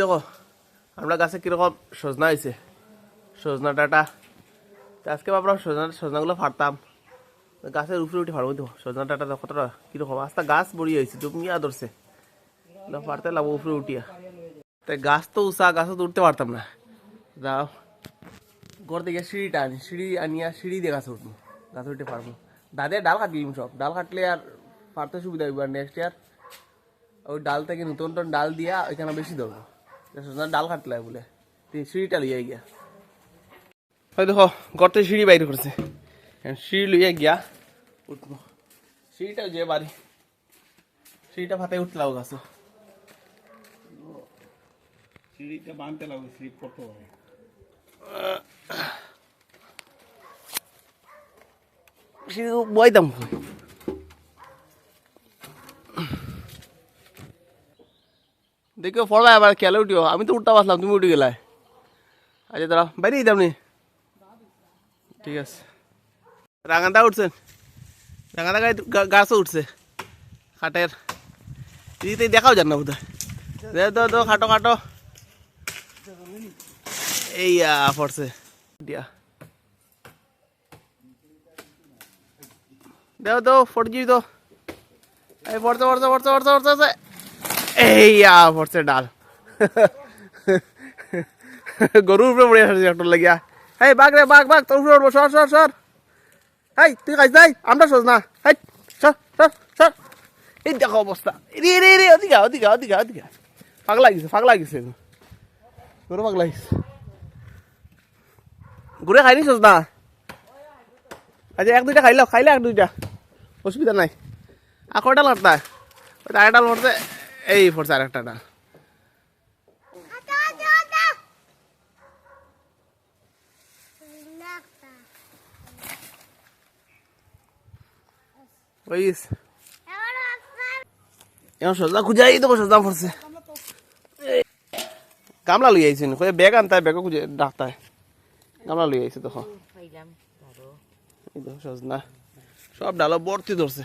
দেখো আমরা গাছে কীরকম সজনা হয়েছে। সজনা ডাটা। আজকে ভাবলাম সজনা সজনাগুলো ফাড়তাম তো গাছের উপরে উঠে ফাড়বো দেখো, সজনা ডাটা কতটা কীরকম। আস্তে গাছ বড়ি হয়েছে জমিয়া ধরছে। না ফাড়তে লাগবো উপরে উঠিয়া। তাই গাছ তো উষা, গাছে তো উঠতে পারতাম না। দাও ঘর থেকে সিঁড়িটা আনি সিঁড়ি আনিয়া সিঁড়ি দিয়ে গাছে উঠবো। গাছে উঠে পারব দাদে ডাল কাটি সব। ডাল কাটলে আর পারতে সুবিধা হইব আর নেক্সট ইয়ার ওই ডাল থেকে নতুন নতুন ডাল দিয়া ওইখানে বেশি ধরবো। ডাল কাটলে হয় বলে। তুই সিঁড়িটা লইয়া গিয়া ওই দেখো থেকে সিঁড়ি বাইরে করেছে। এখন সিঁড়ি লইয়া গিয়া উঠবো। সিঁড়িটা যে বাড়ি। সিঁড়িটা ফাতে উঠলাও গাছ। সিঁড়িটা বাঁধতে লাগবে স্লিপ করতে হবে। সিঁড়ি বইতাম দেখো পড়বা এবার খেলে উঠিও। আমি তো উঠতে পারলাম তুমি উঠে গেলাই আচ্ছা দাঁড়া বাইরে দিতাম নি। ঠিক আছে। রাঙাদা উঠছেন রাঙাদা গায়ে গা- গাছও উঠছে। খাটের। দিদি দেখাও যান না বোধ দে তো খাটো খাটো। এই পড়ছে। দিয়া। দেও তো ফটজি তো এই, পড়ছে পড়ছে পড়ছে পড়ছে পড়ছে। পড়ছে এই পড়ছে ডাল। গরুর উপরে পড়ে আসছে একটা লাগিয়া। এই বাঘ রে বাঘ বাঘ তোর উপরে উঠবো সর সর সর। এই তুই খাইস নাই? আমরা সোজ না। এই সর সর সর। এই দেখো অবস্থা। রে রে রে ওদিকে আয়, ওদিকে আয়। পাগলা গেছে পাগলা গেছে গরু পাগলা গেছে। ঘুরে খাইনি সোজ না? আচ্ছা এক দুইটা খাইলো খাইলে এক দুইটা। অসুবিধা নাই। আর কয়টা লড়তা ওই আরেকটা লড়তে এই পড়ছে ডাল এখন খুঁজাই দেবো সজনা পড়ছে এই, গামলা লই আইছি কয়ে ব্যাগ আনতায় ব্যাগও খুঁজে ডাক্তায়। গামলা লই আইছি দেখো। এই দেখো সজনা। সব ডালো ভর্তি ধরছে।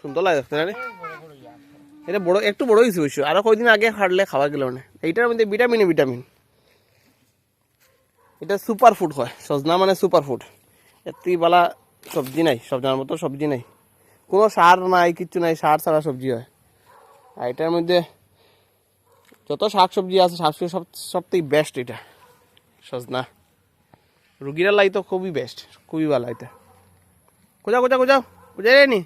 সুন্দর লাগে দেখতে না? এটা বড়, একটু বড় হয়েছে অবশ্য আরও কয়দিন আগে হাঁটলে খাওয়া গেল না এইটার মধ্যে ভিটামিনে ভিটামিন। এটা সুপার ফুড হয়। সজনা মানে সুপার ফুড এত্তি বালা সবজি নাই। সবজার মতো সবজি নাই। কোনো সার নাই, কিচ্ছু নাই। সার ছাড়া সবজি হয়। আর এটার মধ্যে যত শাক সবজি আছে, শাক সবজি সব সব থেকে বেস্ট এটা। সজনা রুগীরা লাই তো খুবই বেস্ট খুবই ভালো এটা। কোথাও কোথাও কোথাও খুঁজাইলে নি?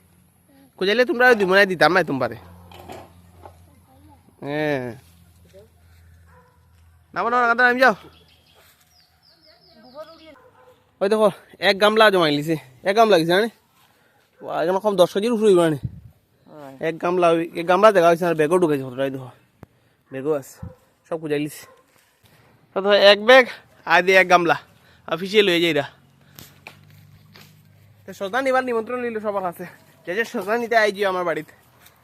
খুঁজাইলে তোমরা দুই মনে দিতাম না তোমারে হ্যাঁ নামো নামো নামো নামি যাও ওই দেখো এক গামলা জমাই লিছে এক গামলা গেছে জানি এখন কম দশ কেজির উপরে মানে এক গামলা এক গামলা দেখা হয়েছে আর বেগও ঢুকেছে কতটাই দেখো। বেগও আছে সব খুঁজাই লিছে এক ব্যাগ আর দিয়ে এক গামলা অফিসিয়াল হয়ে যাই সজনা নিবার নিমন্ত্রণ নিল সবার কাছে যে সজনা নিতে আই জিও আমার বাড়িতে।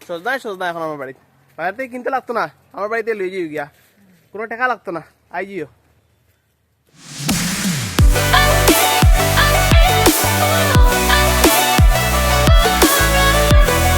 সজনাই সজনা এখন আমার বাড়িতে। বাইরে কিনতে লাগতো না, আমার বাড়িতে লই যাই গিয়া। কোনো টাকা লাগতো না আই